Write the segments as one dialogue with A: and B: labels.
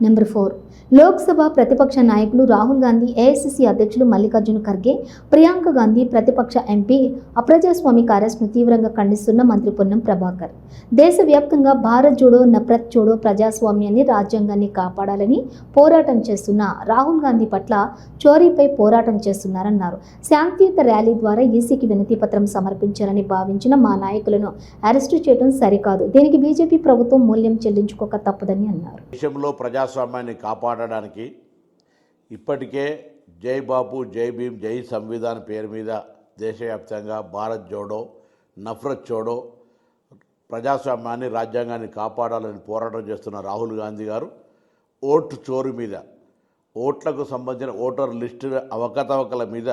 A: Number four. Lok Sabha ప్రతిపక్ష నాయకులు Rahul Gandhi AICC అధ్యక్షులు మల్లికార్జున ఖర్గే ప్రియాంక గాంధీ ప్రతిపక్ష ఎంపీ అప్రజాస్వామి కార్యస్ను తీవ్రంగా ఖండిస్తున్న మంత్రి పొన్నం ప్రభాకర్. దేశవ్యాప్తంగా భారత్ జోడో నప్రత్ జోడో ప్రజాస్వామ్యాన్ని రాజ్యాంగాన్ని కాపాడాలని పోరాటం చేస్తున్న రాహుల్ గాంధీ పట్ల చోరీపై పోరాటం చేస్తున్నారన్నారు. శాంతియుత ర్యాలీ ద్వారా ఈసీకి వినతి పత్రం సమర్పించాలని భావించిన మా నాయకులను అరెస్టు చేయడం సరికాదు. దీనికి బీజేపీ ప్రభుత్వం మూల్యం చెల్లించుకోక తప్పదని అన్నారు.
B: దేశంలో ప్రజాస్వామ్యాన్ని కాపాడడానికి ఇప్పటికే జై బాపు జై భీమ్ జై సంవిధాన్ పేరు మీద దేశవ్యాప్తంగా భారత్ జోడో నఫ్రత్ చోడో ప్రజాస్వామ్యాన్ని రాజ్యాంగాన్ని కాపాడాలని పోరాటం చేస్తున్న రాహుల్ గాంధీ గారు ఓటు చోరు మీద ఓట్లకు సంబంధించిన ఓటర్ లిస్టు అవకతవకల మీద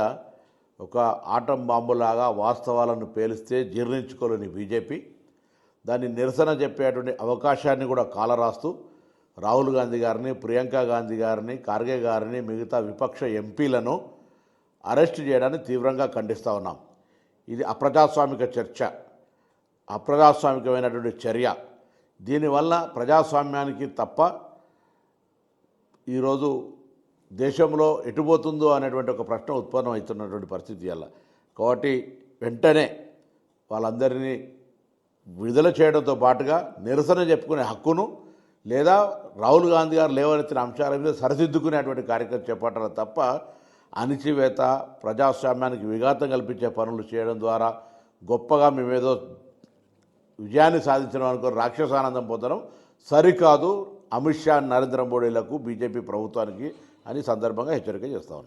B: ఒక ఆటం బాంబులాగా వాస్తవాలను పేలిస్తే జీర్ణించుకోలేని బీజేపీ. దాన్ని నిరసన చెప్పేటువంటి అవకాశాన్ని కూడా కాలరాస్తూ రాహుల్ గాంధీ గారిని ప్రియాంక గాంధీ గారిని ఖార్గే గారిని మిగతా విపక్ష ఎంపీలను అరెస్ట్ చేయడాన్ని తీవ్రంగా ఖండిస్తూ ఉన్నాం. ఇది అప్రజాస్వామిక చర్చ. అప్రజాస్వామికమైనటువంటి చర్య. దీనివల్ల ప్రజాస్వామ్యానికి తప్ప ఈరోజు దేశంలో ఎటుపోతుందో అనేటువంటి ఒక ప్రశ్న ఉత్పన్నం అవుతున్నటువంటి పరిస్థితి అలా. కాబట్టి వెంటనే వాళ్ళందరినీ విడుదల చేయడంతో పాటుగా నిరసన చెప్పుకునే హక్కును లేదా రాహుల్ గాంధీ గారు లేవనెత్తిన అంశాల మీద సరిదిద్దుకునేటువంటి కార్యక్రమం చేపట్టాలి తప్ప అణిచివేత ప్రజాస్వామ్యానికి విఘాతం కల్పించే పనులు చేయడం ద్వారా గొప్పగా మేమేదో విజయాన్ని సాధించడం అనుకో రాక్షసానందం పొందడం సరికాదు. అమిత్ షా నరేంద్ర మోడీలకు బీజేపీ ప్రభుత్వానికి అని సందర్భంగా హెచ్చరిక చేస్తా ఉన్నాం.